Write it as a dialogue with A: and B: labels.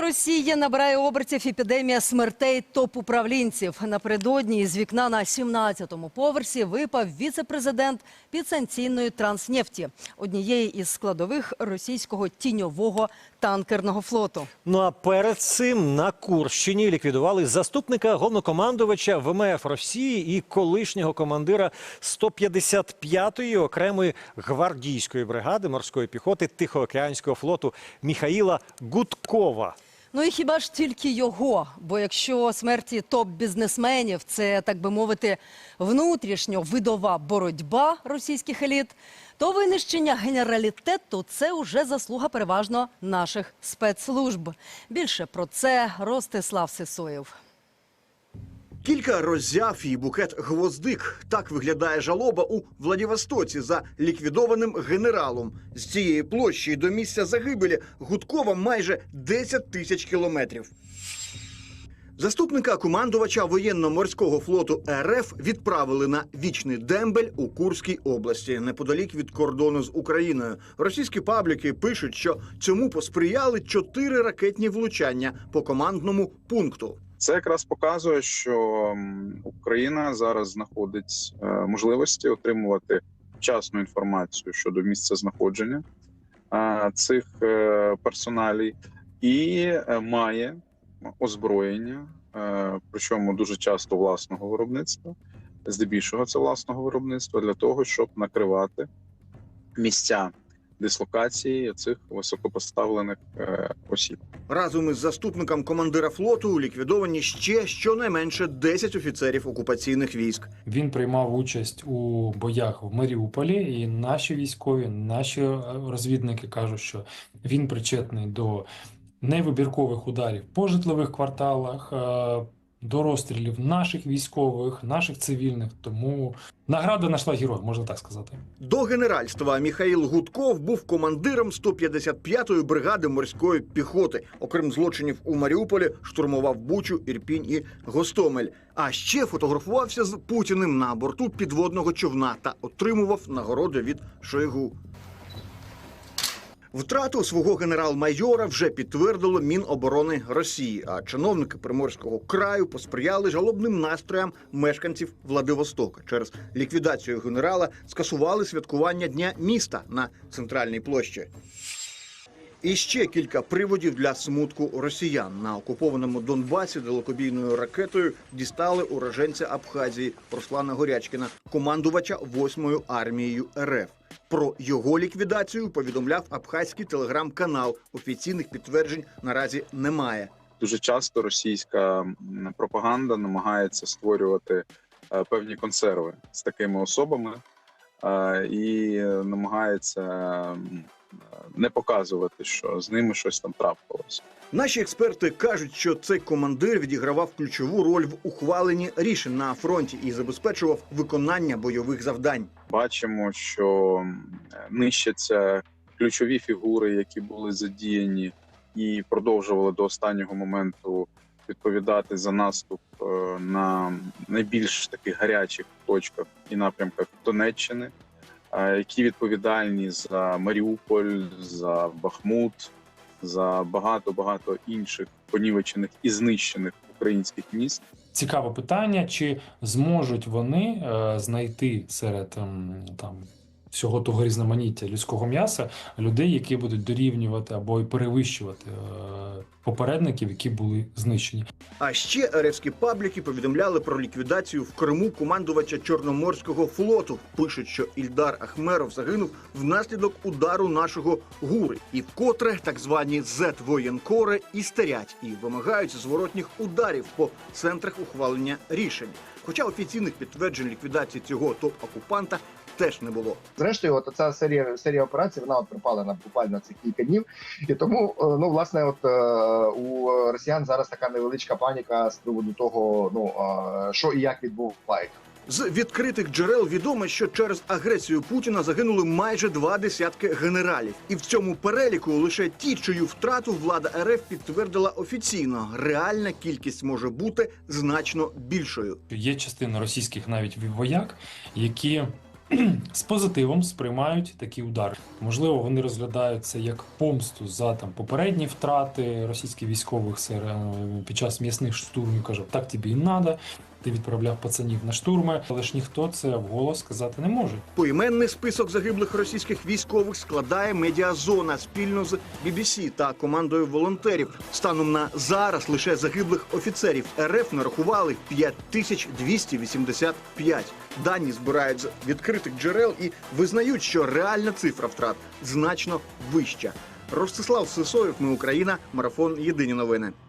A: Росії набирає обертів епідемія смертей топ-управлінців. Напередодні з вікна на 17-му поверсі випав віце-президент підсанкційної транснефті, однієї із складових російського тіньового танкерного флоту.
B: Ну а перед цим на Курщині ліквідували заступника головнокомандувача ВМФ Росії і колишнього командира 155-ї окремої гвардійської бригади морської піхоти Тихоокеанського флоту Міхаїла Гудкова.
A: Ну і хіба ж тільки його? Бо якщо смерті топ-бізнесменів це, так би мовити, внутрішньо-видова боротьба російських еліт, то винищення генералітету це уже заслуга переважно наших спецслужб. Більше про це Ростислав Сисоєв.
C: Кілька роззяв і букет гвоздик. Так виглядає жалоба у Владивостоці за ліквідованим генералом. З цієї площі до місця загибелі Гудкова майже 10 тисяч кілометрів. Заступника командувача воєнно-морського флоту РФ відправили на вічний дембель у Курській області, неподалік від кордону з Україною. Російські пабліки пишуть, що цьому посприяли чотири ракетні влучання по командному пункту.
D: Це якраз показує, що Україна зараз знаходить е, можливості отримувати вчасну інформацію щодо місця знаходження е, цих е, персоналій і має озброєння, причому дуже часто власного виробництва, здебільшого це власного виробництва, для того, щоб накривати місця дислокації цих високопоставлених е, осіб.
C: Разом із заступником командира флоту ліквідовані ще щонайменше 10 офіцерів окупаційних військ.
E: Він приймав участь у боях в Маріуполі, і наші військові, наші е, розвідники кажуть, що він причетний до невибіркових ударів по житлових кварталах, е, до розстрілів наших військових, наших цивільних. Тому награда знайшла героя, можна так сказати.
C: До генеральства Міхаїл Гудков був командиром 155-ї бригади морської піхоти. Окрім злочинів у Маріуполі, штурмував Бучу, Ірпінь і Гостомель. А ще фотографувався з Путіним на борту підводного човна та отримував нагороди від Шойгу. Втрату свого генерал-майора вже підтвердило Міноборони Росії, а чиновники Приморського краю посприяли жалобним настроям мешканців Владивостока. Через ліквідацію генерала скасували святкування Дня міста на центральній площі. І ще кілька приводів для смутку росіян на окупованому Донбасі далекобійною ракетою дістали уроженця Абхазії Руслана Горячкіна, командувача 8-ю армією РФ. Про його ліквідацію повідомляв абхазький телеграм-канал. Офіційних підтверджень наразі немає.
D: дуже часто російська пропаганда намагається створювати е, певні консерви з такими особами е, і намагається м, не показувати, що з ними щось там трапилося.
C: Наші експерти кажуть, що цей командир відігравав ключову роль в ухваленні рішень на фронті і забезпечував виконання бойових завдань.
D: Бачимо, що нищаться ключові фігури, які були задіяні і продовжували до останнього моменту відповідати за наступ е, на найбільш таких гарячих точках і напрямках Донеччини, які відповідальні за Маріуполь, за Бахмут, за багато багато інших понівечених і знищених українських міст.
E: Цікаве питання, чи зможуть вони е, знайти серед ем, там всього того різноманіття людського м'яса людей, які будуть дорівнювати або й перевищувати е, попередників, які були знищені.
C: А ще РФські пабліки повідомляли про ліквідацію в Криму командувача Чорноморського флоту. Пишуть, що Ільдар Ахмеров загинув внаслідок удару нашого гури, і вкотре так звані зет-воєнкори істерять і вимагають зворотніх ударів по центрах ухвалення рішень. Хоча офіційних підтверджень ліквідації цього топ-окупанта теж не було.
F: Зрештою, от ця серія серія операцій вона от припала на буквально цих кілька днів, і тому е, ну власне, от е, у росіян зараз така невеличка паніка з приводу того, ну е, що і як відбувається.
C: З відкритих джерел відомо, що через агресію Путіна загинули майже два десятки генералів, і в цьому переліку лише ті, чию втрату влада РФ підтвердила офіційно. Реальна кількість може бути значно більшою.
E: Є частина російських навіть вояк, які з позитивом сприймають такі удари. Можливо, вони розглядають це як помсту за там попередні втрати російських військових е, під час м'ясних штурмів. Кажуть, так тобі і надо. Ти відправляв пацанів на штурми, але ж ніхто це вголос сказати не може.
C: Поіменний список загиблих російських військових складає медіазона спільно з BBC та командою волонтерів. Станом на зараз лише загиблих офіцерів РФ нарахували 5285. Дані збирають з відкритих джерел і визнають, що реальна цифра втрат значно вища. Ростислав Сисоєв, ми Україна, марафон Єдині новини.